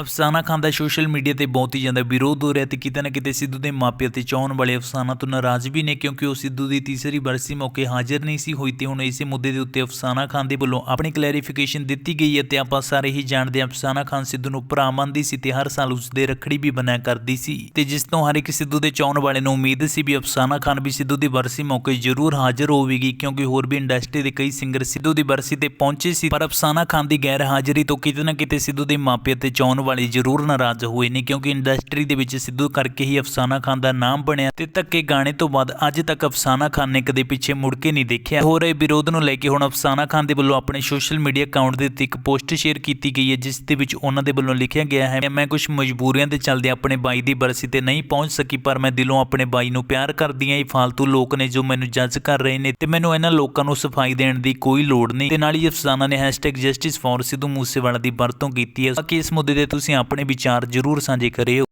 ਅਫਸਾਨਾ ਖਾਨ ਦਾ social media ਤੇ ਬਹੁਤ ਹੀ ਜ਼ਿਆਦਾ ਵਿਰੋਧ ਹੋ ਰਿਹਾ ਤੇ ਕਿਤੇ ਨਾ ਕਿਤੇ ਸਿੱਧੂ ਦੇ ਮਾਪੇ ਅਤੇ ਚਾਹਣ ਵਾਲੇ ਅਫਸਾਨਾ ਤੋਂ ਨਾਰਾਜ਼ ਵੀ ਨੇ ਕਿਉਂਕਿ ਉਹ ਸਿੱਧੂ ਦੀ ਤੀਸਰੀ ਬਰਸੀ ਮੌਕੇ ਹਾਜ਼ਰ ਨਹੀਂ ਸੀ ਹੋਈ ਤੇ ਹੁਣ ਇਸੇ ਮੁੱਦੇ ਦੇ ਉੱਤੇ ਅਫਸਾਨਾ ਖਾਨ ਦੇ ਵੱਲੋਂ ਆਪਣੀ ਕਲੈਰੀਫਿਕੇਸ਼ਨ ਦਿੱਤੀ ਗਈ ਹੈ ਤੇ ਆਪਾਂ ਸਾਰੇ ਹੀ ਜਾਣਦੇ ਹਾਂ ਅਫਸਾਨਾ ਖਾਨ ਸਿੱਧੂ ਨੂੰ ਭਰਾ ਮੰਨਦੀ ਸੀ ਤੇ ਹਰ ਸਾਲ ਉਸ ਦੇ ਰੱਖੜੀ ਵੀ ਬਣਾਇਆ ਕਰਦੀ ਸੀ। ਤੇ ਜਿਸ ਤੋਂ ਹਰ ਇੱਕ ਸਿੱਧੂ ਦੇ ਚਾਹਣ ਵਾਲੇ ਨੂੰ ਉਮੀਦ ਸੀ ਵੀ ਅਫਸਾਨਾ ਖਾਨ ਵੀ ਸਿੱਧੂ ਦੀ ਬਰਸੀ ਮੌਕੇ ਜ਼ਰੂਰ ਹਾਜ਼ਰ ਹੋਵੇਗੀ ਕਿਉਂਕਿ ਹੋਰ ਵੀ ਇੰਡਸਟਰੀ ਦੇ ਕਈ ਸਿੰਗਰ ਸਿੱਧੂ ਦੀ ਬਰਸੀ ਤੇ ਪਹੁੰਚੇ ਸੀ, ਪਰ ਅਫਸਾਨਾ ਖਾਨ ਦੀ ਗੈਰ ਹਾਜ਼ਰੀ ਤੋਂ ਕਿਤੇ ਨਾ ਕਿਤੇ ਸਿੱਧੂ ਦੇ ਮਾਪੇ ਅਤੇ ਚਾਹਣ ਵਾਲੇ ਜ਼ਰੂਰ ਨਾਰਾਜ਼ ਹੋਏ ਨੇ ਕਿਉਂਕਿ ਇੰਡਸਟਰੀ ਦੇ ਵਿੱਚ ਸਿੱਧੂ ਕਰਕੇ ਹੀ ਅਫਸਾਨਾ ਖਾਨ ਦਾ ਨਾਮ ਬਣਿਆ ਤੇ ਧੱਕੇ ਗਾਣੇ ਤੋਂ ਬਾਅਦ ਅੱਜ ਤੱਕ ਅਫਸਾਨਾ ਖਾਨ ਨੇ ਕਦੇ ਪਿੱਛੇ ਮੁੜ ਕੇ ਨਹੀਂ ਦੇਖਿਆ। ਹੋ ਰਹੇ ਵਿਰੋਧ ਨੂੰ ਲੈ ਕੇ ਹੁਣ ਅਫਸਾਨਾ ਖਾਨ ਦੇ ਵੱਲੋਂ ਆਪਣੇ ਸੋਸ਼ਲ ਮੀਡੀਆ ਅਕਾਊਂਟ ਦੇ ਉੱਤੇ ਇੱਕ ਪੋਸਟ ਸ਼ੇਅਰ ਕੀਤੀ ਗਈ ਹੈ, ਜਿਸ ਦੇ ਵਿੱਚ ਉਹਨਾਂ ਦੇ ਵੱਲੋਂ ਲਿਖਿਆ ਗਿਆ ਹੈ, ਮੈਂ ਕੁਝ ਮਜਬੂਰੀਆਂ ਦੇ ਚੱਲਦੇ ਆਪਣੇ ਬਾਈ ਦੀ ਬਰਸੀ ਤੇ ਨਹੀਂ ਪਹੁੰਚ ਸਕੀ, ਪਰ ਮੈਂ ਦਿਲੋਂ ਆਪਣੇ ਬਾਈ ਨੂੰ ਪਿਆਰ ਕਰਦੀ ਹਾਂ। ਇਹ ਫਾਲਤੂ ਲੋਕ ਨੇ ਜੋ ਮੈਨੂੰ ਜੱਜ ਕਰ ਰਹੇ ਨੇ ਤੇ ਮੈਨੂੰ ਇਹਨਾਂ ਲੋਕਾਂ ਨੂੰ ਸਫ਼ਾਈ ਦੇਣ ਦੀ ਕੋਈ ਲੋੜ ਨਹੀਂ। ਤੇ ਨਾਲ ਹੀ ਅਫਸਾਨਾ ਨੇ #justice for ਸਿੱਧੂ ਮੂਸੇਵਾਲਾ ਦੀ ਵਰਤੋਂ ਕੀਤੀ ਹੈ। ਕਿ ਇਸ ਮੁੱਦੇ ਦੇ ਤੁਸੀਂ ਆਪਣੇ ਵਿਚਾਰ ਜ਼ਰੂਰ ਸਾਂਝੇ ਕਰਿਓ।